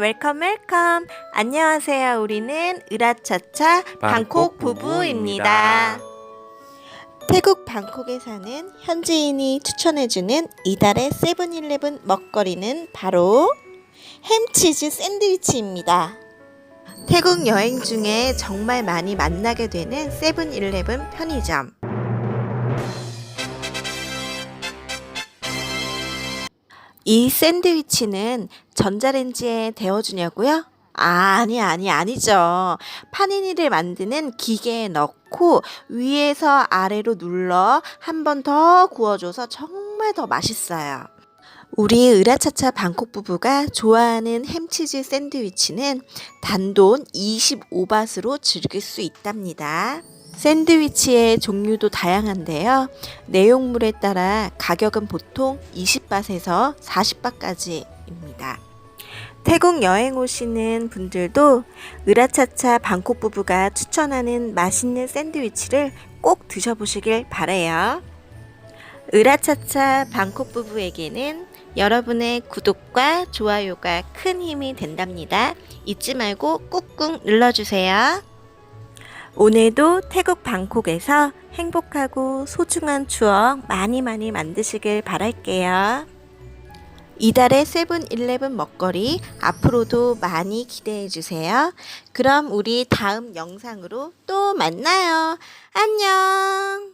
웰컴 웰컴. 안녕하세요. 우리는 으라차차 방콕 부부입니다. 태국 방콕에 사는 현지인이 추천해주는 이달의 세븐일레븐 먹거리는 바로 햄치즈 샌드위치입니다. 태국 여행 중에 정말 많이 만나게 되는 세븐일레븐 편의점. 이 샌드위치는 전자레인지에 데워주냐고요? 아니, 아니, 아니죠. 파니니를 만드는 기계에 넣고 위에서 아래로 눌러 한 번 더 구워줘서 정말 더 맛있어요. 우리 으라차차 방콕 부부가 좋아하는 햄치즈 샌드위치는 단돈 25바트로 즐길 수 있답니다. 샌드위치의 종류도 다양한데요. 내용물에 따라 가격은 보통 20바트에서 40바트까지입니다. 태국 여행 오시는 분들도 으라차차 방콕 부부가 추천하는 맛있는 샌드위치를 꼭 드셔보시길 바래요. 으라차차 방콕 부부에게는 여러분의 구독과 좋아요가 큰 힘이 된답니다. 잊지 말고 꾹꾹 눌러주세요. 오늘도 태국 방콕에서 행복하고 소중한 추억 많이 많이 만드시길 바랄게요. 이달의 세븐일레븐 먹거리 앞으로도 많이 기대해 주세요. 그럼 우리 다음 영상으로 또 만나요. 안녕!